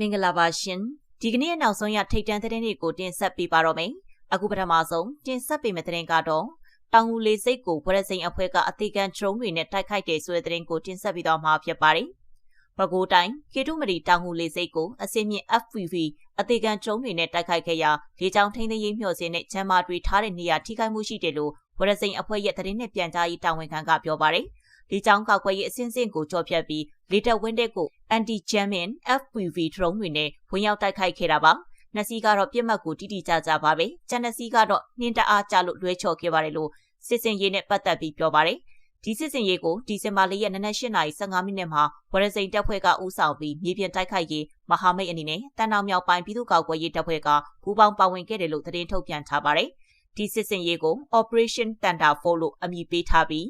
မင်္ဂလာပါရှင်ဒီကနေ့နောက်ဆုံးရထိတ်တန့်သတင်းတွေကိုတင်ဆက်ပေးပါတော့မယ်အခုပထမဆုံးတင်ဆက်ပေးမယ့်သတင်းကတော့တောင်ငူလေးစိတ်ကိုဗရစိန်အဖွဲ့ကအသေးခံဒရုန်းတွေနဲ့တိုက်ခိုက်တဲ့ဆိုတဲ့သတင်းကိုတင်ဆက်ပြီးတော့မှာဖြစ်ပါတယ်ပဲခူးတိုင်းကေတုမရီတောင်ငူလေးစိတ်ကိုအစင်းမြင့် FPV အသေးခံဒရုန်းတွေနဲ့တိုက်ခိုက်ခဲ့ရာလေကြောင်းထိန်းသိမ်းရေးမျှော်စင်နဲ့ချမ်းမာတွေထားတဲ့နေရာထိခိုက်မှုရှိတယ်လို့ဗရစိန်အဖွဲ့ရဲ့သတင်းနဲ့ပြန်ကြားရေးတာဝန်ခံကပြောပါတယ် ဒီကြောင်းကောက်ကွယ်ရေးအစင်းစင်ကိုကြော်ဖြတ်ပြီးလေတပ်ဝင်းတဲ့ကို anti-jamming FPV drone တွေနဲ့ဝင်ရောက်တိုက်ခိုက်ခဲ့တာပါ။နှစ်စီးကတော့ပြစ်မှတ်ကိုတိတိကျကျပါပဲ။ကျန်နှစ်စီးကတော့နှင်းတအားကြလို့လွဲချော်ခဲ့ပါတယ်လို့စစ်စင်ရေးနဲ့ပတ်သက်ပြီးပြောပါတယ်။ဒီစစ်စင်ရေးကိုဒီဇင်ဘာ၄ရက်နနက်၈နာရီ15မိနစ်မှာဝရစိန်တပ်ဖွဲ့ကဦးဆောင်ပြီးမြေပြင်တိုက်ခိုက်ရေးမဟာမိတ်အနေနဲ့တန်တောင်မြောက်ပိုင်းပြည်သူ့ကောက်ကွယ်ရေးတပ်ဖွဲ့ကပူးပေါင်းပါဝင်ခဲ့တယ်လို့သတင်းထုတ်ပြန်ထားပါတယ်။ဒီစစ်စင်ရေးကို Operation Thunder 4လို့အမည်ပေးထားပြီး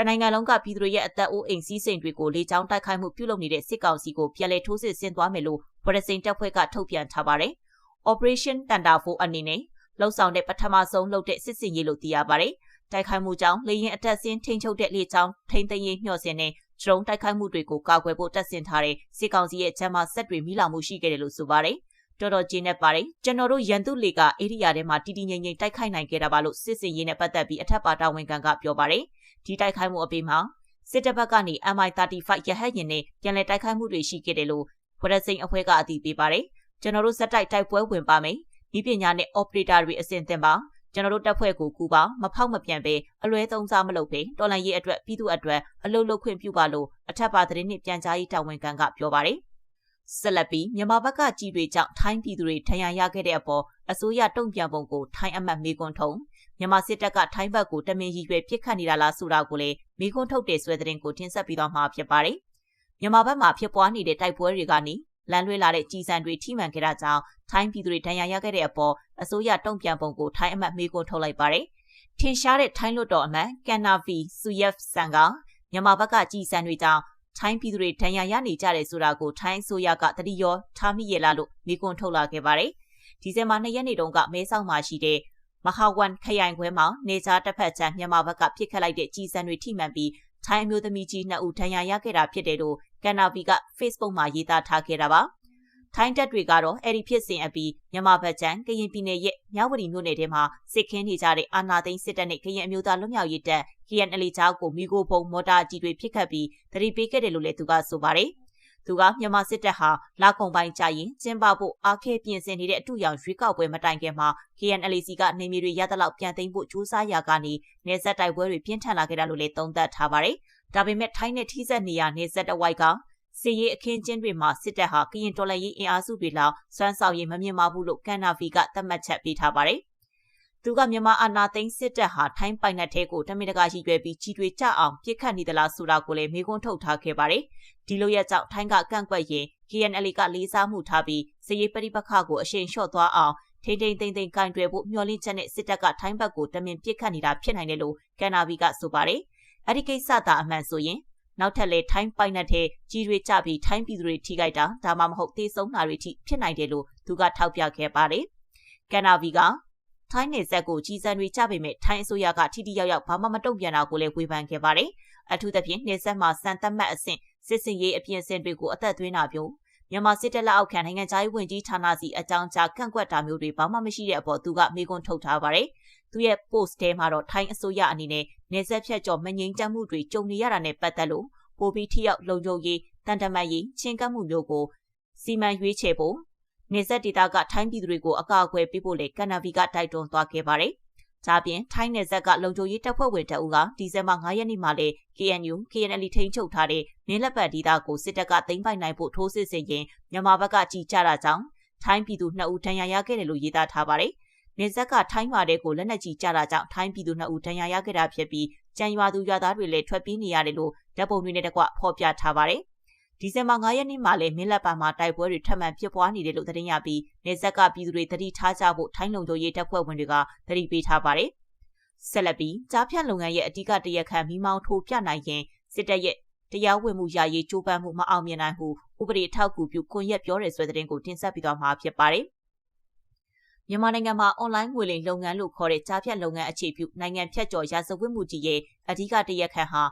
တနိုင်ငံလုံးကပြည်သူတွေရဲ့အသက်အိုးအိမ်စီးစိမ်တွေကိုလေကြောင်းတိုက်ခိုက်မှုပြုလုပ်နေတဲ့စစ်ကောင်စီကိုပြန်လည်ထိုးစစ်ဆင်သွားမယ်လို့ဗရစိန်တပ်ဖွဲ့ကထုတ်ပြန်ထားပါတယ်။ Operation Thunder 4အနေနဲ့လှုပ်ဆောင်တဲ့ပထမဆုံးလုပ်တဲ့စစ်စင်ရေးလို့သိရပါတယ်။တိုက်ခိုက်မှုကြောင့်လေရင်အတက်ဆင်းထိန်ချုပ်တဲ့လေကြောင်းထိန်သိမ်းရေးမျှော့စင်နဲ့ဒရုန်းတိုက်ခိုက်မှုတွေကိုကာကွယ်ဖို့တက်ဆင်ထားတဲ့စစ်ကောင်စီရဲ့ဂျမ်းမာဆက်တွေမိလာမှုရှိခဲ့တယ်လို့ဆိုပါတယ်။ တော်တော်ကြီးနေပါတယ်ကျွန်တော်တို့ရန်သူလေကအေရီယာထဲမှာတီတီငိမ့်ငိမ့်တိုက်ခိုက်နိုင်ခဲ့တာပါလို့စစ်စင်ရေးနဲ့ပတ်သက်ပြီးအထက်ပါတာဝန်ခံကပြောပါတယ်ဒီတိုက်ခိုက်မှုအပြီးမှာစစ်တပ်ဘက်ကနေ MI35 ရဟတ်ယာဉ်နဲ့ပြန်လည်တိုက်ခိုက်မှုတွေရှိခဲ့တယ်လို့ဖရစိန်အဖွဲ့ကအတည်ပြုပါတယ်ကျွန်တော်တို့စက်တိုက်တိုက်ပွဲဝင်ပါမယ်ဒီပညာနဲ့ operator တွေအဆင့်သင်ပါကျွန်တော်တို့တပ်ဖွဲ့ကိုကူပါမဖောက်မပြန်ပဲအလွဲသုံးစားမလုပ်ပဲတော်လန်ရေးအတွက်ပြည်သူအတွက်အလုပ်လုပ်ခွင့်ပြုပါလို့အထက်ပါသတင်းနဲ့ပြန်ကြားရေးတာဝန်ခံကပြောပါတယ် ဆက်လက်ပြီးမြန်မာဘက်ကကြီးတွေကြောင့်ထိုင်းပြည်သူတွေထဏ်ရရခဲ့တဲ့အပေါ်အစိုးရတုံ့ပြန်ပုံကိုထိုင်းအမတ်မေကွန်ထုံမြန်မာစစ်တပ်ကထိုင်းဘက်ကိုတမင်ရည်ရွယ်ပစ်ခတ်နေတာလားဆိုတာကိုလည်းမိခွန်းထုတ်တဲ့ဆွဲတဲ့ကိုတင်ဆက်ပြီးတော့မှာဖြစ်ပါတယ်။မြန်မာဘက်မှာဖြစ်ပွားနေတဲ့တိုက်ပွဲတွေကနေလမ်းလွှဲလာတဲ့ကြီးစံတွေထိမှန်ခဲ့တာကြောင့်ထိုင်းပြည်သူတွေဒဏ်ရာရခဲ့တဲ့အပေါ်အစိုးရတုံ့ပြန်ပုံကိုထိုင်းအမတ်မိခွန်းထုတ်လိုက်ပါတယ်။ထင်ရှားတဲ့ထိုင်းလွတ်တော်အမတ်ကန်နာဗီဆူယက်ဆန်ကမြန်မာဘက်ကကြီးစံတွေကြောင့် ထိုင်းပြည်သူတွေဒဏ်ရာရနေကြတယ်ဆိုတာကိုထိုင်းအစိုးရကတတိယောထားမိရလားလို့မိကွန်းထုတ်လာခဲ့ပါတယ်။ဒီဇင်ဘာ၂ရက်နေ့တုန်းကမဲဆောက်မှာရှိတဲ့မဟာဝန်ခရိုင်ခွဲမှာနေကြားတစ်ဖက်ချမ်းမြန်မာဘက်ကပြစ်ခတ်လိုက်တဲ့ကြီးစံတွေထိမှန်ပြီးထိုင်းအမျိုးသမီးကြီးနှစ်ဦးဒဏ်ရာရခဲ့တာဖြစ်တယ်လို့ကန်နာဗီက Facebook မှာရေးသားထားခဲ့တာပါ ထိုင်းတပ်တွေကတော့အဲ့ဒီဖြစ်စဉ်အပြီးမြန်မာဘက်ချမ်းကရင်ပြည်နယ်ရဲ့မြဝတီမြို့နယ်ထဲမှာစစ်ခင်းနေကြတဲ့အာနာသိန်းစစ်တပ်နဲ့ကရင်အမျိုးသားလွတ်မြောက်ရေးတပ် KNL ချောက်ကိုမိโกဖုံမော်တာကြီးတွေဖြစ်ခတ်ပြီးတတိပေးခဲ့တယ်လို့လည်းသူကဆိုပါတယ်သူကမြန်မာစစ်တပ်ဟာလာကုံပိုင်းကြရင်ကျင်းပဖို့အားခဲပြင်ဆင်နေတဲ့အတူရောင်ရွေးကောက်ပွဲမတိုင်ခင်မှာ KNLC ကနေမြေတွေရသလောက်ပြန်သိမ်းဖို့ကြိုးစားရာကနေနေဆက်တိုက်ပွဲတွေပြင်းထန်လာခဲ့တာလို့လည်းသုံးသပ်ထားပါတယ်။ဒါပေမဲ့ထိုင်းနဲ့ထိစပ်နေရနေဆက်တဝိုက်က စီရေးအခင်းကျင်းတွေမှာစစ်တပ်ဟာကရင်တော်လှန်ရေးအင်အားစုတွေလောက်စွမ်းဆောင်ရည်မမြင်မဘူးလို့ကန်နာဗီကသတ်မှတ်ချက်ပေးထားပါတယ်သူကမြန်မာအာဏာသိမ်းစစ်တပ်ဟာထိုင်းပိုင်နက်ထဲကိုတမင်တကာရည်ရွယ်ပြီးကြီးတွေကြအောင်ပြစ်ခတ်နေသလားဆိုတာကိုလည်းမေးခွန်းထုတ်ထားခဲ့ပါတယ်။ဒီလိုရကြောင့်ထိုင်းကကန့်ကွက်ရင် KNL ကလေးစားမှုထားပြီးစည်ရေးပရိပခကိုအရှိန်လျှော့သွားအောင်ထိမ့်ထိမ့်သိမ့်သိမ့်ကင်တွယ်ဖို့မျှော်လင့်ချက်နဲ့စစ်တပ်ကထိုင်းဘက်ကိုတမင်ပြစ်ခတ်နေတာဖြစ်နိုင်တယ်လို့ကန်နာဗီကဆိုပါတယ်။အဲဒီကိစ္စသာအမှန်ဆိုရင် နောက်ထပ်လည်းထိုင်းပိုင်နက်ထဲကြီးတွေကြပြီးထိုင်းပြည်သူတွေထိခိုက်တာဒါမှမဟုတ်သေဆုံးတာတွေထိဖြစ်နိုင်တယ်လို့သူကထောက်ပြခဲ့ပါတယ်။ကန်နာဗီကထိုင်းနယ်စပ်ကိုကြီးစံတွေချပေမဲ့ထိုင်းအစိုးရကထိထိရောက်ရောက်ဘာမှမတုံ့ပြန်တာကိုလည်းဝေဖန်ခဲ့ပါတယ်။အထူးသဖြင့်နယ်စပ်မှာစံသတ်မှတ်အဆင့်စစ်စင်ရေးအပြင်ဆင်တွေကိုအသက်သွင်းတာမျိုးမြန်မာစစ်တပ်လက်အောက်ခံနိုင်ငံသားရေးဝန်ကြီးဌာနစီအကြောင်းကြားကန့်ကွက်တာမျိုးတွေဘာမှမရှိတဲ့အပေါ်သူကမေးခွန်းထုတ်ထားပါတယ်။ သူရဲ့ post ထဲမှာတော့ထိုင်းအစိုးရအနေနဲ့နေဆက်ဖြတ်ကျော်မငြိမ်သက်မှုတွေကြုံနေရတာနဲ့ပတ်သက်လို့ပိုပြီးထိရောက်လုံခြုံရေးတန်တမတ်ရေးချင်းကပ်မှုမျိုးကိုစီမံရွေးချယ်ဖို့နေဆက်ဒေတာကထိုင်းပြည်သူတွေကိုအကာအကွယ်ပေးဖို့လေကန်နာဗီကတိုက်တွန်းသွားခဲ့ပါတယ်။ဒါပြင်ထိုင်းနယ်စပ်ကလုံခြုံရေးတပ်ဖွဲ့ဝင်တအူးကဒီဇင်ဘာ9ရက်နေ့မှာလေ KNU KNL ထိန်းချုပ်ထားတဲ့မင်းလက်ပတ်ဒေတာကိုစစ်တပ်ကသိမ်းပိုက်နိုင်ဖို့ထိုးစစ်ဆင်ရင်မြန်မာဘက်ကကြည်ကြတာကြောင့်ထိုင်းပြည်သူ2ဦးဒဏ်ရာရခဲ့တယ်လို့ရေးသားထားပါတယ်။ နေဆက်ကထိုင်းရွာတဲ့ကိုလက်နက်ကြီးကြတာကြောင့်ထိုင်းပြည်သူ2ဦးဒဏ်ရာရခဲ့တာဖြစ်ပြီးကြံရွာသူရွာသားတွေလည်းထွက်ပြေးနေရတယ်လို့ဓာတ်ပုံတွေနဲ့တကွဖော်ပြထားပါတယ်ဒီဇင်ဘာ9ရက်နေ့မှာလည်းမင်းလက်ပါမှာတိုက်ပွဲတွေထပ်မံဖြစ်ပွားနေတယ်လို့သတင်းရပြီးနေဆက်ကပြည်သူတွေတတိထားကြဖို့ထိုင်းလုံခြုံရေးတပ်ဖွဲ့ဝင်တွေကတတိပေးထားပါတယ်။ဆက်လက်ပြီးကြားဖြတ်လုပ်ငန်းရဲ့အဓိကတရက်ခန့်မိမောင်းထိုးပြနိုင်ရင်စစ်တပ်ရဲ့တရားဝင်မှုယာယီကြိုးပမ်းမှုမအောင်မြင်နိုင်ဘူးဥပဒေထောက်ကူပြုကွန်ရက်ပြောတဲ့ဆွဲတဲ့ကိုတင်ဆက်ပြီးတော့မှာဖြစ်ပါတယ်။ မြန်မာနိုင်ငံမှာအွန်လိုင်းငွေလိမ်လုပ်ငန်းလို့ခေါ်တဲ့ကြားဖြတ်လုပ်ငန်းအခြေပြုနိုင်ငံဖြတ်ကျော်ရာဇဝတ်မှုကြီးရဲ့အဓိကတရက်ခန့်ဟာ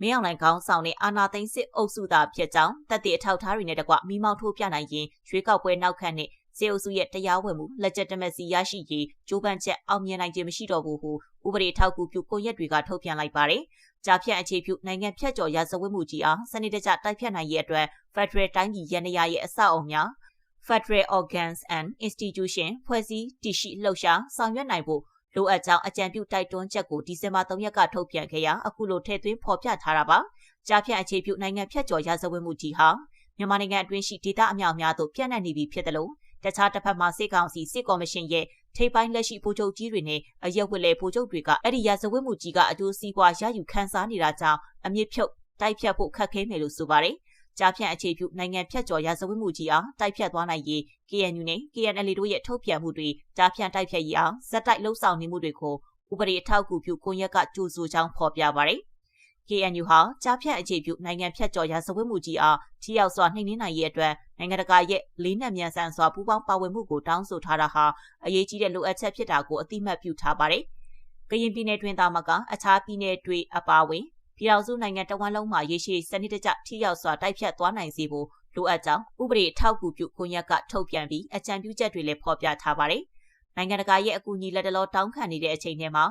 မင်းအောင်လှိုင်ခေါင်းဆောင်တဲ့အာဏာသိမ်းစစ်အုပ်စုသားဖြစ်ကြောင်းတပ်တွေအထောက်ထားတွေနဲ့တကွမိမောင်းထိုးပြနိုင်ရင်ရွေးကောက်ပွဲနောက်ခံနဲ့စေအုပ်စုရဲ့တရားဝင်မှုလက်ကျက်တမက်စီရရှိရေးကြိုးပမ်းချက်အောင်မြင်နိုင်ခြင်းမရှိတော့ဘူးဟုဥပဒေထောက်ကူပြုကွန်ရက်တွေကထုတ်ပြန်လိုက်ပါတယ်။ကြာဖြတ်အခြေပြုနိုင်ငံဖြတ်ကျော်ရာဇဝတ်မှုကြီးအားစနစ်တကျတိုက်ဖြတ်နိုင်ရေးအတွက် Federal တိုင်းပြည်ရန်ရာရဲ့အဆောက်အအုံများ Federal Organs and Institution ဖွဲ့စည်းတည်ရှိလှုပ်ရှားဆောင်ရွက်နိုင်ဖို့လိုအပ်ကြောင်းအကြံပြုတိုက်တွန်းချက်ကိုဒီဇင်ဘာ3ရက်ကထုတ်ပြန်ခဲ့ရာအခုလိုထည့်သွင်းဖော်ပြထားတာပါ။ကြားဖြတ်အခြေပြုနိုင်ငံဖြတ်ကျော်ရာဇဝတ်မှုကြီးဟာမြန်မာနိုင်ငံအတွင်းရှိဒေသအများအများသို့ပြန့်နှံ့နေပြီဖြစ်တယ်လို့တခြားတစ်ဖက်မှာစစ်ကောင်စီစစ်ကော်မရှင်ရဲ့ထိပ်ပိုင်းလက်ရှိဗိုလ်ချုပ်ကြီးတွေနဲ့အရက်ဝက်လေဗိုလ်ချုပ်တွေကအဲ့ဒီရာဇဝတ်မှုကြီးကအကျိုးစီးပွားရယူခန်းစားနေတာကြောင့်အမြင့်ဖြုတ်တိုက်ဖြတ်ဖို့ခက်ခဲမယ်လို့ဆိုပါတယ်။ ကြားဖြတ်အခြေပြုနိုင်ငံဖြတ်ကျော်ရာဇဝတ်မှုကြီးအားတိုက်ဖြတ်သွားနိုင်ရေး KNU နဲ့ KNL တို့ရဲ့ထုတ်ပြန်မှုတွေကြားဖြတ်တိုက်ဖြတ်ရေးအောင်ဇက်တိုက်လှုပ်ဆောင်နေမှုတွေကိုဥပဒေအထောက်အကူပြုကွန်ရက်ကကြိုးစိုးကြောင်းဖော်ပြပါတယ်။ KNU ဟာကြားဖြတ်အခြေပြုနိုင်ငံဖြတ်ကျော်ရာဇဝတ်မှုကြီးအားထိရောက်စွာနှိမ်နင်းနိုင်ရေးအတွက်နိုင်ငံတကာရဲ့လေးနက်မြန်ဆန်စွာပူးပေါင်းပါဝင်မှုကိုတောင်းဆိုထားတာဟာအရေးကြီးတဲ့လိုအပ်ချက်ဖြစ်တာကိုအတိမတ်ပြုထားပါတယ်။ကရင်ပြည်နယ်တွင်သာမကအခြားပြည်နယ်တွေအပါအဝင် ပြည်ထောင်စုနိုင်ငံတဝန်းလုံးမှာရေရှည်စနစ်တကျထိရောက်စွာတိုက်ဖြတ်သွားနိုင်စေဖို့လိုအပ်ကြောင်းဥပဒေထောက်ကူပြုကွန်ရက်ကထုတ်ပြန်ပြီးအကြံပြုချက်တွေလည်းဖော်ပြထားပါတယ်။နိုင်ငံတကာရဲ့အကူအညီလက်တလောတောင်းခံနေတဲ့အချိန်ထဲမှာ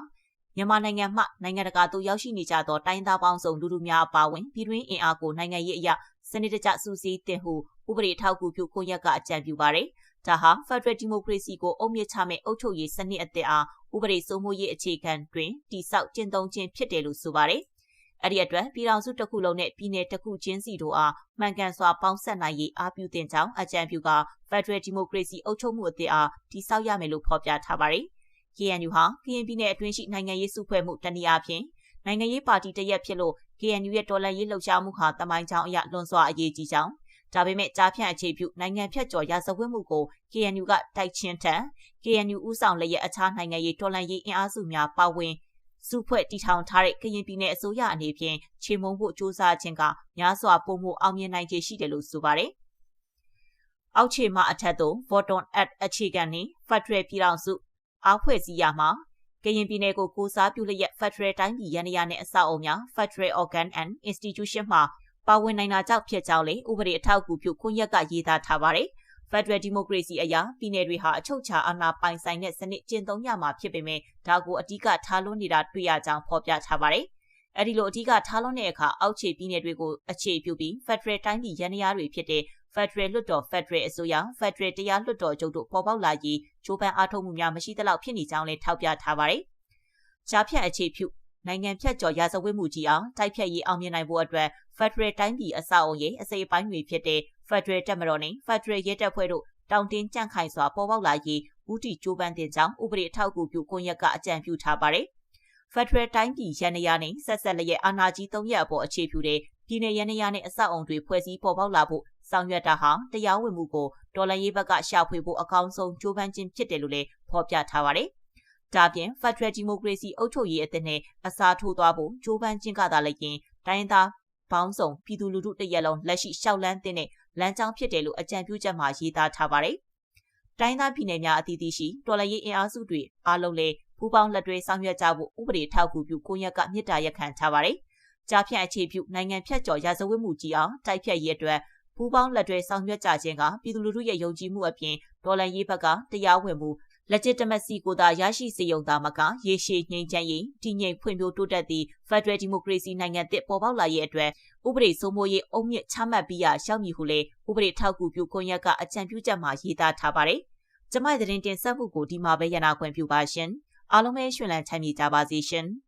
မြန်မာနိုင်ငံမှနိုင်ငံတကာသို့ရောက်ရှိနေကြသောတိုင်းသားပေါင်းစုံလူလူများအပါအဝင်ပြည်တွင်းအင်အားကိုနိုင်ငံရေးအရာစနစ်တကျစူးစီးတင်ဟုဥပဒေထောက်ကူပြုကွန်ရက်ကအကြံပြုပါတယ်။ဒါဟာ Federal Democracy ကိုအုံမြင့်ချမဲ့အုပ်ချုပ်ရေးစနစ်အသစ်အားဥပဒေစိုးမိုးရေးအခြေခံတွင်တိစောက်ကျင့်သုံးခြင်းဖြစ်တယ်လို့ဆိုပါတယ်။ အဲ့ဒီအတွက်ပြည်ထောင်စုတစ်ခုလုံးနဲ့ပြည်내တစ်ခုချင်းစီတို့အားမှန်ကန်စွာပေါင်းစပ်နိုင်ရေးအားပြုတင်ကြောင်းအကြံပြုက Federal Democracy အုပ်ချုပ်မှုအသစ်အားတိစောက်ရမယ်လို့ဖော်ပြထားပါတယ်။ KNU ဟာကရင်ပြည်နယ်အတွင်းရှိနိုင်ငံရေးစုဖွဲ့မှုတနည်းအားဖြင့်နိုင်ငံရေးပါတီတရက်ဖြစ်လို့ KNU ရဲ့တော်လှန်ရေးလှုပ်ရှားမှုဟာတမိုင်းကြောင်းအရလွန်စွာအရေးကြီးကြောင်းဒါပေမဲ့ကြားဖြန့်အခြေပြုနိုင်ငံဖြတ်ကျော်ရာဇဝတ်မှုကို KNU ကတိုက်ချင်းထက် KNU ဥဆောင်လျက်အခြားနိုင်ငံရေးတော်လှန်ရေးအင်အားစုများပါဝင် စုဖွဲ့တည်ထောင်ထားတဲ့ကရင်ပြည်နယ်အစိုးရအနေဖြင့်ချေမှုန်းဖို့စ조사ခြင်းကများစွာပုံမှုအောင်မြင်နိုင်ခြေရှိတယ်လို့ဆိုပါတယ်။အောက်ခြေမှအထက်သို့ Bottom at အခြေခံနှင့် Federal ပြည်ထောင်စုအားဖွဲ့စည်းရမှာကရင်ပြည်နယ်ကိုကိုစားပြုလျက် Federal တိုင်းပြည်ရန်ရာနဲ့အဆောက်အအုံများ Federal Organ and Institution မှာပါဝင်နိုင်တာကြောင့်ဖြစ်ကြောင်းလေဥပဒေအထောက်အကူပြုခွင့်ရက်ကရေးသားထားပါတယ်။ Federal Democracy အရာပြည်နယ်တွေဟာအချုပ်အခြာအာဏာပိုင်ဆိုင်တဲ့စနစ်ကျင့်သုံးရမှာဖြစ်ပေမဲ့ဒါကိုအဓိကထားလွှန်းနေတာတွေ့ရကြောင်းဖော်ပြထားပါတယ်။အဲဒီလိုအဓိကထားလွှန်းတဲ့အခါအောက်ခြေပြည်နယ်တွေကိုအခြေပြုပြီး Federal တိုင်းပြည်ရန်ရာတွေဖြစ်တဲ့ဖက်ဒရယ်လွှတ်တော်ဖက်ဒရယ်အစိုးရဖက်ဒရယ်တရားလွှတ်တော်ချုပ်တို့ပေါ်ပေါက်လာရေးဂျိုးပန်းအားထုတ်မှုများမရှိသလောက်ဖြစ်နေကြောင်းလည်းထောက်ပြထားပါတယ်။ရှားဖြတ်အခြေပြု နိုင်ငံဖြတ်ကျော်ရာဇဝတ်မှုကြီးအောင်တိုက်ဖြတ်ရေးအောင်မြင်နိုင်ဖို့အတွက်ဖက်ဒရယ်တိုင်းပြည်အဆောက်အုံရဲ့အစိပ်အပိုင်းတွေဖြစ်တဲ့ဖက်ဒရယ်တပ်မတော်နဲ့ဖက်ဒရယ်ရဲတပ်ဖွဲ့တို့တောင်တင်းကြန့်ခိုင်စွာပေါ်ပေါက်လာရေးဦးတီကြိုးပမ်းတဲ့ကြောင်းဥပဒေအထောက်အကူပြုကွန်ရက်ကအကြံပြုထားပါတယ်။ဖက်ဒရယ်တိုင်းပြည်ရန်နရနဲ့ဆက်ဆက်လျက်အာဏာကြီး၃ရက်အပေါ်အခြေပြုတဲ့ပြည်내ရန်နရနဲ့အဆောက်အုံတွေဖွဲ့စည်းပေါ်ပေါက်လာဖို့ဆောင်ရွက်တာဟာတရားဝင်မှုကိုတော်လှန်ရေးဘက်ကရှာဖွေဖို့အကောင်းဆုံးကြိုးပမ်းခြင်းဖြစ်တယ်လို့လည်းဖော်ပြထားပါတယ်။ ဒါပြင် Federal Democracy အုပ်ချုပ်ရေးအသစ်နဲ့အစားထိုးသွားဖို့ကြိုးပမ်းခြင်းကသာလည်းရင်တိုင်းသားပေါင်းစုံပြည်သူလူထုတရက်လုံးလက်ရှိရှောက်လန်းတဲ့လမ်းကြောင်းဖြစ်တယ်လို့အကြံပြုချက်မှာရေးသားထားပါတယ်။တိုင်းသားပြည်နယ်များအသီးသီးရှိတော်လှန်ရေးအင်အားစုတွေအားလုံးလည်းပူးပေါင်းလက်တွဲဆောင်ရွက်ကြဖို့ဥပဒေထောက်ကူပြုကိုရက်ကမြစ်တာရက်ခံထားပါတယ်။ကြားဖြတ်အခြေပြုနိုင်ငံဖြတ်ကျော်ရာဇဝတ်မှုကြီးအောင်တိုက်ဖြတ်ရေးအတွက်ပူးပေါင်းလက်တွဲဆောင်ရွက်ကြခြင်းကပြည်သူလူထုရဲ့ယုံကြည်မှုအပြင်ဒေါ်လာရေးဘက်ကတရားဝင်မှု legitimacy ကိုသာရရှိစေုံသာမကရေရှည်ငြိမ်းချမ်းရေးတည်ငြိမ်ဖွံ့ဖြိုးတိုးတက်သည့် Federal Democracy နိုင်ငံသစ်ပေါ်ပေါက်လာရေးအတွက်ဥပဒေစိုးမိုးရေးအုံမြင့်ချမှတ်ပြီးရရှောက်မည်ဟုလည်းဥပဒေထောက်ကူပြုခွင့်ရကအကြံပြုချက်မှာရေးသားထားပါတယ်။ကျမရဲ့သတင်းတင်ဆက်မှုကိုဒီမှာပဲရနာခွင့်ပြုပါရှင်။အားလုံးပဲရှင်လန်းချမ်းမြေကြပါစေရှင်။